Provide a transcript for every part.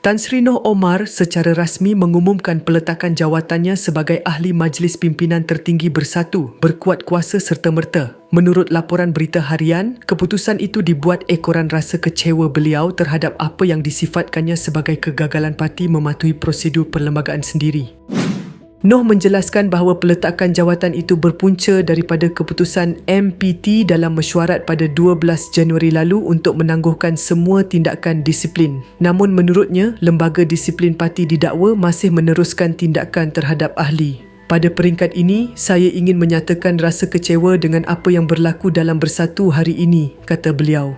Tan Sri Noh Omar secara rasmi mengumumkan peletakan jawatannya sebagai Ahli Majlis Pimpinan Tertinggi Bersatu berkuat kuasa serta-merta. Menurut laporan berita harian, keputusan itu dibuat ekoran rasa kecewa beliau terhadap apa yang disifatkannya sebagai kegagalan parti mematuhi prosedur perlembagaan sendiri. Noh menjelaskan bahawa peletakan jawatan itu berpunca daripada keputusan MPT dalam mesyuarat pada 12 Januari lalu untuk menangguhkan semua tindakan disiplin. Namun menurutnya, lembaga disiplin parti didakwa masih meneruskan tindakan terhadap ahli. Pada peringkat ini, saya ingin menyatakan rasa kecewa dengan apa yang berlaku dalam bersatu hari ini, kata beliau.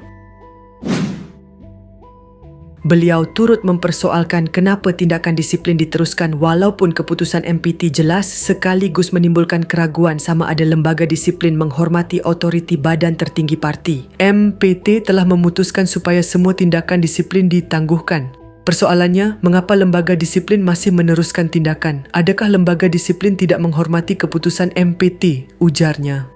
Beliau turut mempersoalkan kenapa tindakan disiplin diteruskan walaupun keputusan MPT jelas sekaligus menimbulkan keraguan sama ada lembaga disiplin menghormati otoriti badan tertinggi parti. MPT telah memutuskan supaya semua tindakan disiplin ditangguhkan. Persoalannya, mengapa lembaga disiplin masih meneruskan tindakan? Adakah lembaga disiplin tidak menghormati keputusan MPT? Ujarnya.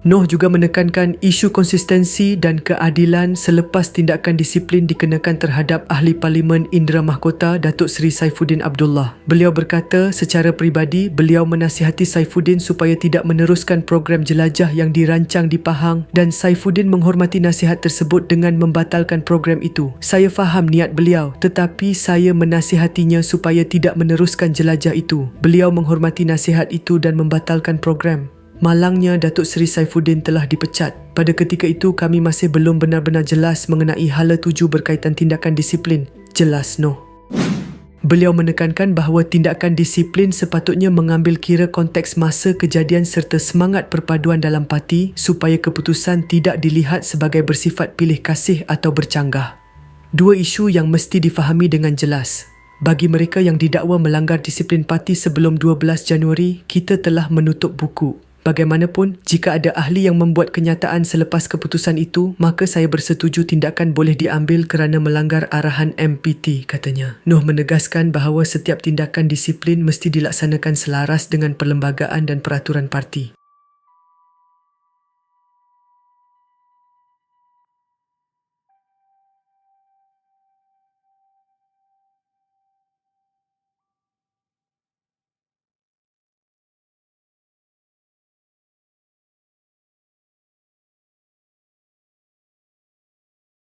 Noh juga menekankan isu konsistensi dan keadilan selepas tindakan disiplin dikenakan terhadap Ahli Parlimen Indra Mahkota Datuk Seri Saifuddin Abdullah. Beliau berkata secara peribadi beliau menasihati Saifuddin supaya tidak meneruskan program jelajah yang dirancang di Pahang dan Saifuddin menghormati nasihat tersebut dengan membatalkan program itu. Saya faham niat beliau tetapi saya menasihatinya supaya tidak meneruskan jelajah itu. Beliau menghormati nasihat itu dan membatalkan program. Malangnya Datuk Seri Saifuddin telah dipecat. Pada ketika itu kami masih belum benar-benar jelas mengenai hala tuju berkaitan tindakan disiplin. Jelas no. Beliau menekankan bahawa tindakan disiplin sepatutnya mengambil kira konteks masa kejadian serta semangat perpaduan dalam parti supaya keputusan tidak dilihat sebagai bersifat pilih kasih atau bercanggah. Dua isu yang mesti difahami dengan jelas. Bagi mereka yang didakwa melanggar disiplin parti sebelum 12 Januari, kita telah menutup buku. Bagaimanapun, jika ada ahli yang membuat kenyataan selepas keputusan itu, maka saya bersetuju tindakan boleh diambil kerana melanggar arahan MPT, katanya. Noh menegaskan bahawa setiap tindakan disiplin mesti dilaksanakan selaras dengan perlembagaan dan peraturan parti.